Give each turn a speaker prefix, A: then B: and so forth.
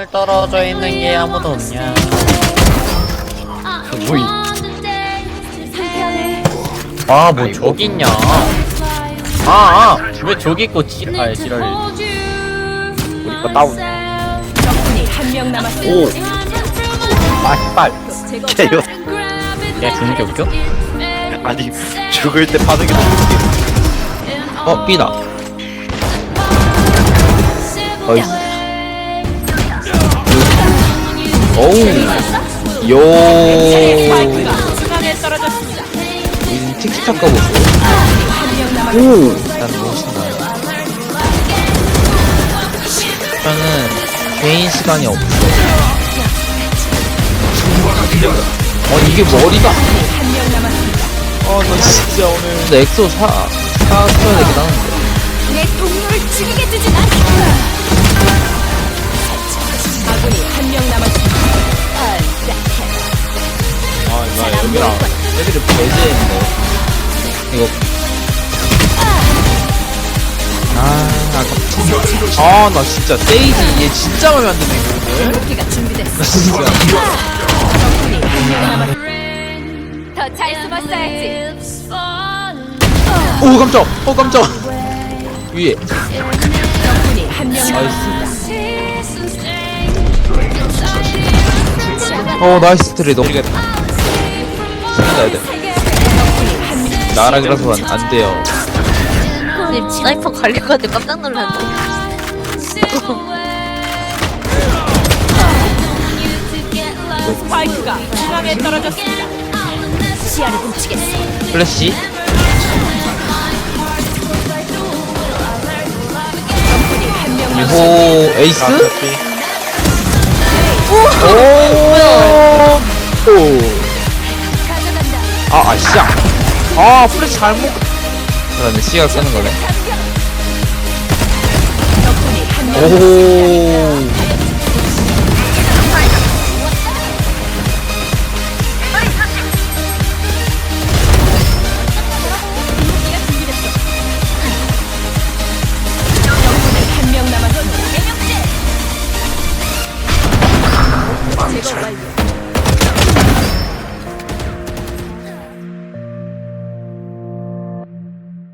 A: 날 떨어져 있는 게 아무도 없냐
B: 뭐이?
A: 아뭐 저기 있냐 아아왜 저기 있고 지.. 아 지랄
B: 우리 거 다운.
C: 적군이 한 명 남았습니다.
B: 오. 빨빨. 개요.
A: 야 주는 게 웃겨?
B: 아니 죽을 때 파는 게 너무 웃겨.
D: 어 B다
B: 어이.
D: 어우
C: 요명 남았습니다.
D: 오 일단 멋있다 저는 개인 시간이 없어 어 이게 머리가. 어나 진짜 오늘 근데 엑소 사 사줘야 되긴 하는데
C: 내 동료를 죽이게 두진 않. 아군
D: 나 여기랑 애들이 배제했네 이거 아 아깝다 아나 진짜 세이지 얘 진짜 마음에 안 드네 이거. 나 진짜
C: 숨었어야지.
D: 오 깜짝 어 깜짝 위에
C: 남았습니다.
D: 어 나이스 트레이 너무 이겠 다 생각나야 돼 나락이라서 안, 안 돼요
E: 님 스나이퍼 갈려가지고 깜짝 놀랐네.
C: 스파이크가 중앙에 떨어졌습니다. 시야를 훔치겠어.
D: 플래시
C: 남았습니다.
D: 오 에이스 오아 아씨야 아 플래시 잘못 그러네 씨가 쓰는 거네
C: 적군이 한 명.
D: 오
C: 적군이 한명 남았습니다. 제거 완료.